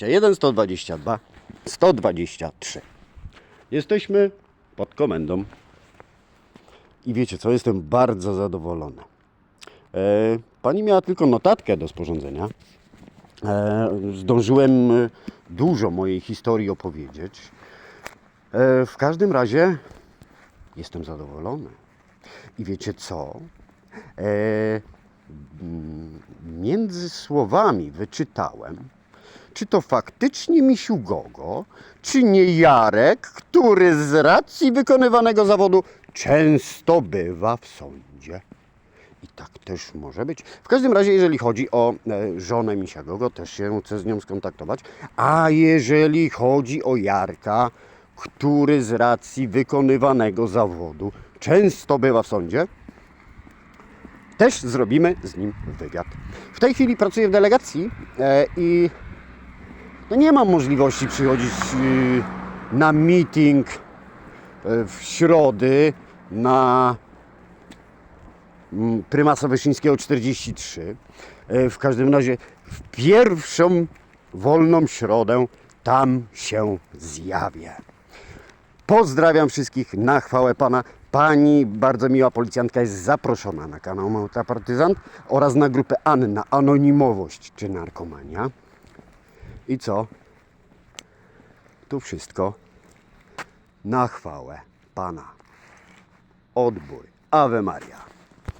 1, 122, 123. Jesteśmy pod komendą. I wiecie co, jestem bardzo zadowolony. E, pani miała tylko notatkę do sporządzenia. E, zdążyłem e, dużo mojej historii opowiedzieć. E, w każdym razie jestem zadowolony. I wiecie co? E, między słowami wyczytałem, czy to faktycznie Misiu Gogo, czy nie Jarek, który z racji wykonywanego zawodu często bywa w sądzie. I tak też może być. W każdym razie, jeżeli chodzi o e, żonę Misia Gogo, też się chcę z nią skontaktować. A jeżeli chodzi o Jarka, który z racji wykonywanego zawodu często bywa w sądzie, też zrobimy z nim wywiad. W tej chwili pracuję w delegacji e, i no nie mam możliwości przychodzić y, na meeting e, w środy na mm, prymasa Wyszyńskiego 43. E, W każdym razie w pierwszą wolną środę tam się zjawię. Pozdrawiam wszystkich na chwałę Pana. Pani bardzo miła policjantka jest zaproszona na kanał Małta Partyzant oraz na grupę Anna Anonimowość czy Narkomania. I co? Tu wszystko na chwałę Pana. Odbój. Ave Maria.